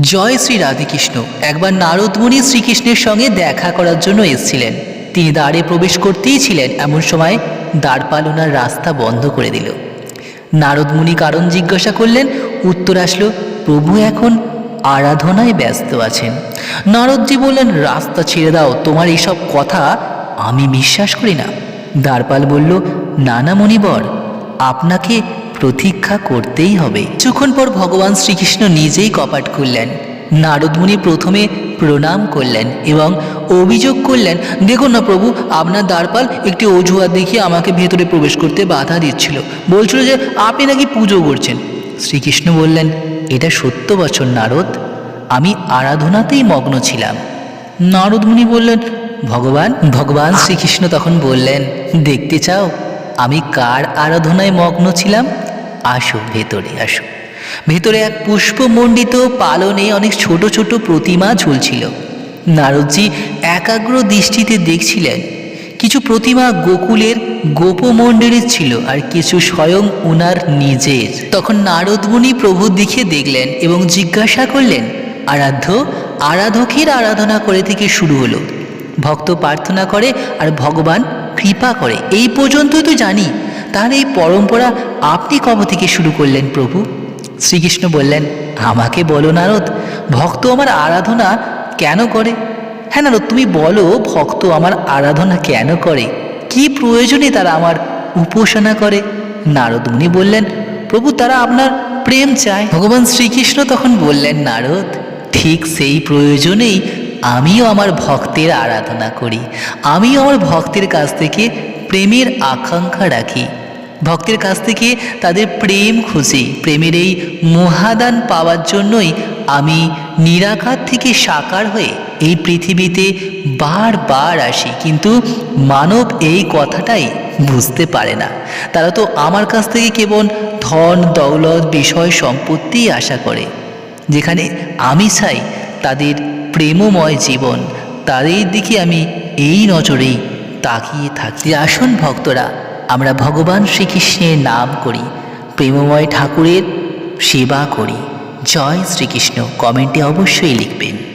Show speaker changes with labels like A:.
A: জয় শ্রী রাধেকৃষ্ণ। একবার নারদমণি শ্রীকৃষ্ণের সঙ্গে দেখা করার জন্য এসেছিলেন। তিনি দ্বারে প্রবেশ করতেই ছিলেন। এমন সময় দ্বারপালনার রাস্তা বন্ধ করে দিল। নারদমুনি কারণ জিজ্ঞাসা করলেন, উত্তর আসলো, প্রভু এখন আরাধনায় ব্যস্ত আছেন। নারদজি বললেন, রাস্তা ছেড়ে দাও, তোমার এইসব কথা আমি বিশ্বাস করি না। দ্বারপাল বলল নানা মণিবর আপনাকে প্রতীক্ষা করতেই হবে। কিছুক্ষণ পর ভগবান শ্রীকৃষ্ণ নিজেই কপাট খুললেন নারদমুনি প্রথমে প্রণাম করলেন এবং অভিযোগ করলেন, দেখুন না প্রভু, আপনার দ্বারপাল একটি অজুহাত দেখিয়ে আমাকে ভেতরে প্রবেশ করতে বাধা দিচ্ছিল। বলছিল যে, আপনি নাকি পুজো করছেন? শ্রীকৃষ্ণ বললেন, এটা সত্য বছর নারদ। আমি আরাধনাতেই মগ্ন ছিলাম। নারদমুনি বললেন, ভগবান ভগবান শ্রীকৃষ্ণ তখন বললেন, দেখতে চাও, আমি কার আরাধনায় মগ্ন ছিলাম? আসো, ভেতরে আসো। ভেতরে এক পুষ্পমণ্ডিত পালনে অনেক ছোট ছোট প্রতিমা ঝুলছিল। নারদজি একাগ্র দৃষ্টিতে দেখছিলেন, কিছু প্রতিমা গোকুলের গোপমণ্ডলীর ছিল আর কিছু স্বয়ং উনার নিজের। তখন নারদমুনি প্রভুর দিকে দেখলেন এবং জিজ্ঞাসা করলেন, আরাধ্য, আরাধকের আরাধনা করে থেকে শুরু হলো। ভক্ত প্রার্থনা করে আর ভগবান কৃপা করে। এই পর্যন্তই তো জানি। তাহলে এই পরম্পরা আপনি কবে থেকে শুরু করলেন প্রভু? শ্রীকৃষ্ণ বললেন, আমাকে বলো নারদ, ভক্ত আমার আরাধনা কেন করে? হ্যাঁ নারদ, তুমি বলো, ভক্ত আমার আরাধনা কেন করে? কি প্রয়োজনে তারা আমার উপাসনা করে? নারদ মুনি বললেন, প্রভু, তারা আপনার প্রেম চায়। ভগবান শ্রীকৃষ্ণ তখন বললেন, নারদ, ঠিক সেই প্রয়োজনেই আমিও আমার ভক্তের আরাধনা করি। আমিও আমার ভক্তের কাছ থেকে প্রেমের আকাঙ্ক্ষা রাখি। ভক্তের কাছ থেকে তাদের প্রেম খুঁজি। প্রেমের এই মহাদান পাওয়ার জন্যই আমি নিরাকার থেকে সাকার হয়ে এই পৃথিবীতে বারবার আসি। কিন্তু মানব এই কথাটাই বুঝতে পারে না। তারা তো আমার কাছ থেকে কেবল ধন, দৌলত, বিষয় সম্পত্তিই আশা করে, যেখানে আমি চাই তাদের প্রেমময় জীবন। তাদের দিকে আমি এই নজরেই তাকিয়ে থাকি। আসুন ভক্তরা আমরা ভগবান শ্রীকৃষ্ণের নাম করি প্রেমময় ঠাকুরের সেবা করি। জয় শ্রীকৃষ্ণ। কমেন্টে অবশ্যই লিখবেন।